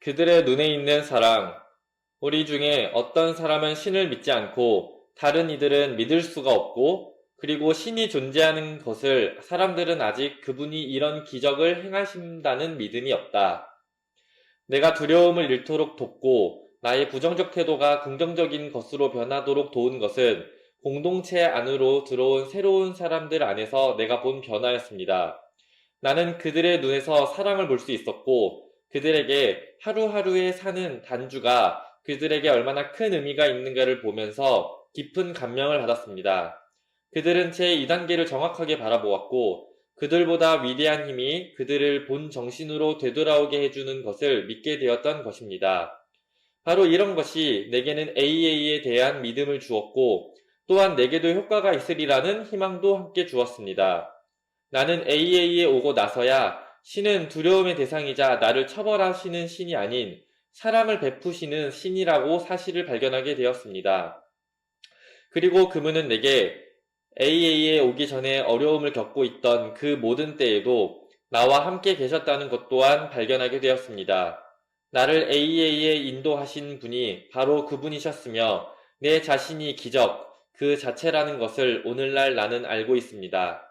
그들의 눈에 있는 사랑. 우리 중에 어떤 사람은 신을 믿지 않고 다른 이들은 믿을 수가 없고 그리고 신이 존재하는 것을 사람들은 아직 그분이 이런 기적을 행하신다는 믿음이 없다. 내가 두려움을 잃도록 돕고 나의 부정적 태도가 긍정적인 것으로 변하도록 도운 것은 공동체 안으로 들어온 새로운 사람들 안에서 내가 본 변화였습니다. 나는 그들의 눈에서 사랑을 볼 수 있었고 그들에게 하루하루에 사는 단주가 그들에게 얼마나 큰 의미가 있는가를 보면서 깊은 감명을 받았습니다. 그들은 제 2단계를 정확하게 바라보았고 그들보다 위대한 힘이 그들을 본 정신으로 되돌아오게 해주는 것을 믿게 되었던 것입니다. 바로 이런 것이 내게는 AA에 대한 믿음을 주었고 또한 내게도 효과가 있으리라는 희망도 함께 주었습니다. 나는 AA에 오고 나서야 신은 두려움의 대상이자 나를 처벌하시는 신이 아닌 사랑을 베푸시는 신이라고 사실을 발견하게 되었습니다. 그리고 그분은 내게 AA에 오기 전에 어려움을 겪고 있던 그 모든 때에도 나와 함께 계셨다는 것 또한 발견하게 되었습니다. 나를 AA에 인도하신 분이 바로 그분이셨으며 내 자신이 기적 그 자체라는 것을 오늘날 나는 알고 있습니다.